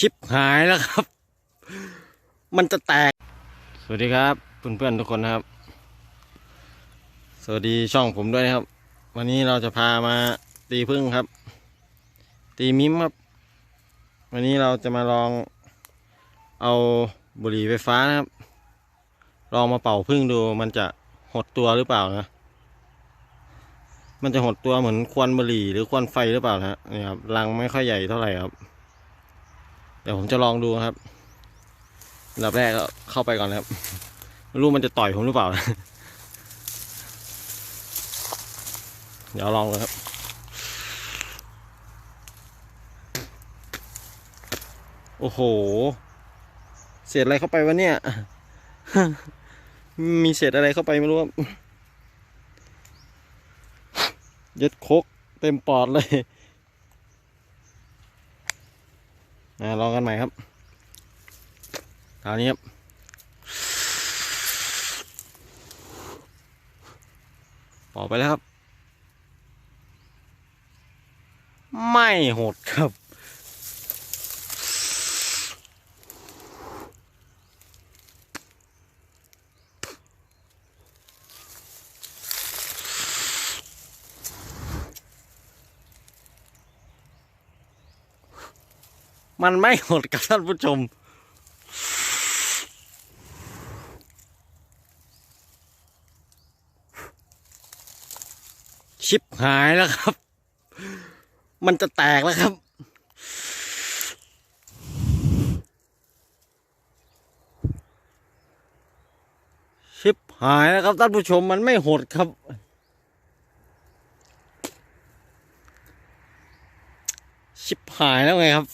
ชิปหายแล้วครับ มันจะแตก สวัสดีครับเพื่อนๆทุกคนนะครับ สวัสดีช่องผมด้วยนะครับ วันนี้เราจะพามาตีพึ่งครับ ตีมิมครับ วันนี้เราจะมาลองเอาบุหรี่ไฟฟ้านะครับ ลองมาเป่าพึ่งดู มันจะหดตัวหรือเปล่านะมันจะหดตัวเหมือนควันบุหรี่หรือควันไฟหรือเปล่านะฮะนี่ครับรังไม่ค่อยใหญ่เท่าไหร่ครับ เดี๋ยวผมจะลองดูครับอับแรกก็เข้าไปก่อนนะครับรู้มันจะต่อยผมหรือเปล่า เดี๋ยวลองเลยครับ โอ้โห เศษอะไรเข้าไปวะเนี่ย มีเศษอะไรเข้าไปไม่รู้ครับยึดโคกเต็มปอดเลย นะลองกันใหม่ครับคราวนี้ครับปอกไปแล้วครับ ไม่หดครับ มันไม่หดกับท่านผู้ชม ชิปหายแล้วครับ มันจะแตกแล้วครับชิปหายแล้วครับท่านผู้ชมมันไม่หดครับ ชิปหายแล้วไงครับ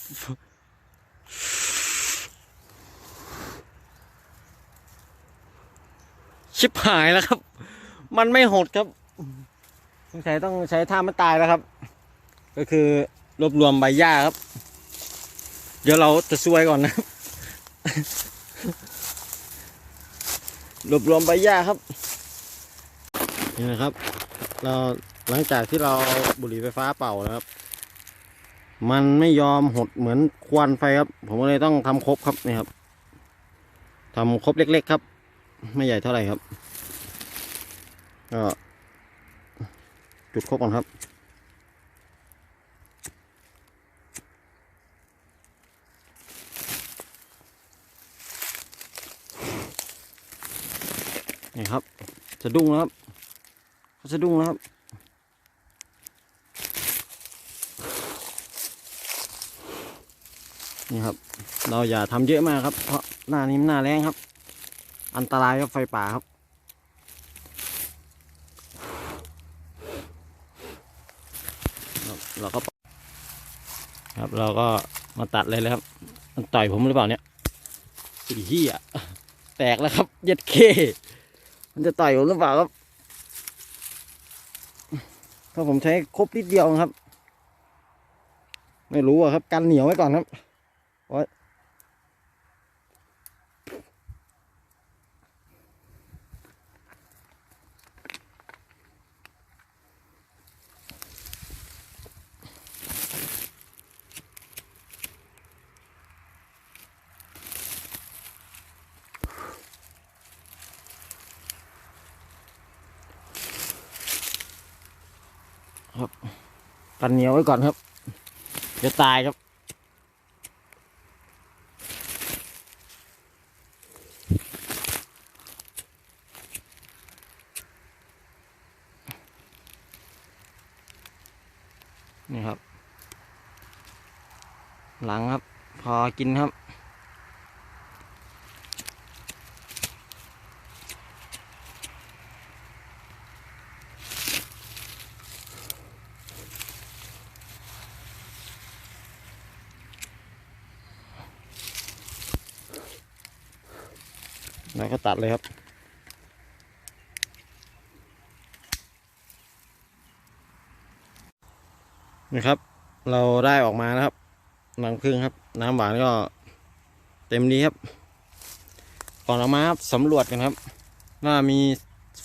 ชิปหายแล้วครับ มันไม่หดครับสงสัยต้องใช้ท่าไม่ตายแล้วครับ ก็คือรวบรวมใบหญ้าครับ เดี๋ยวเราจะซวยก่อนนะรวบรวมใบหญ้าครับนี่นะครับ เราหลังจากที่เราบุหรี่ไฟฟ้าเป่านะครับ มันไม่ยอมหดเหมือนควันไฟครับ ผมก็เลยต้องทำครบครับนี่ครับทำครบเล็ก ๆ ครับ ไม่ใหญ่เท่าไหร่ครับ ก็จุดครบก่อนครับนี่ครับสะดุ้งแล้วครับเขาสะดุ้งแล้วครับนี่ครับ เราอย่าทำเยอะมากครับ เพราะหน้านี้มันหน้าแรงครับ อันตรายกับไฟป่าครับ เราก็ ครับเราก็มาตัดเลยเลยครับ มันต่อยผมหรือเปล่าเนี่ยอีเหี้ยแตกแล้วครับเย็ดเค มันจะต่อยผมหรือเปล่าครับ ถ้าผมใช้ครบนิดเดียวครับ ไม่รู้อะครับ กันเหนียวไว้ก่อนครับโอ๊ย กันเหนียวไว้ก่อนครับ เดี๋ยวตายครับ นี่ครับ หลังครับ พอกินครับ แล้วก็ตัดเลยครับนี่ครับ เราได้ออกมานะครับรังพึ่งครับ น้ำหวานก็เต็มดีครับก่อนออกมาครับสำรวจกันครับ ว่ามี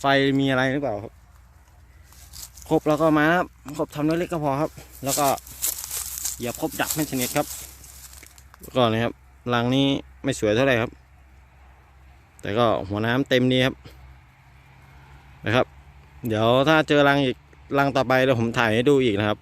ไฟมีอะไรหรือเปล่าครับครบแล้วก็มาครับครบทำเล็กๆก็พอครับ แล้วก็เหยียบครบดักให้ชนิดครับแล้วก็นะครับรังนี้ไม่สวยเท่าไหร่ครับ แต่ก็หัวน้ำเต็มดีครับนะครับ เดี๋ยวถ้าเจอรังอีกรังต่อไปเดี๋ยวผมถ่ายให้ดูอีกนะครับ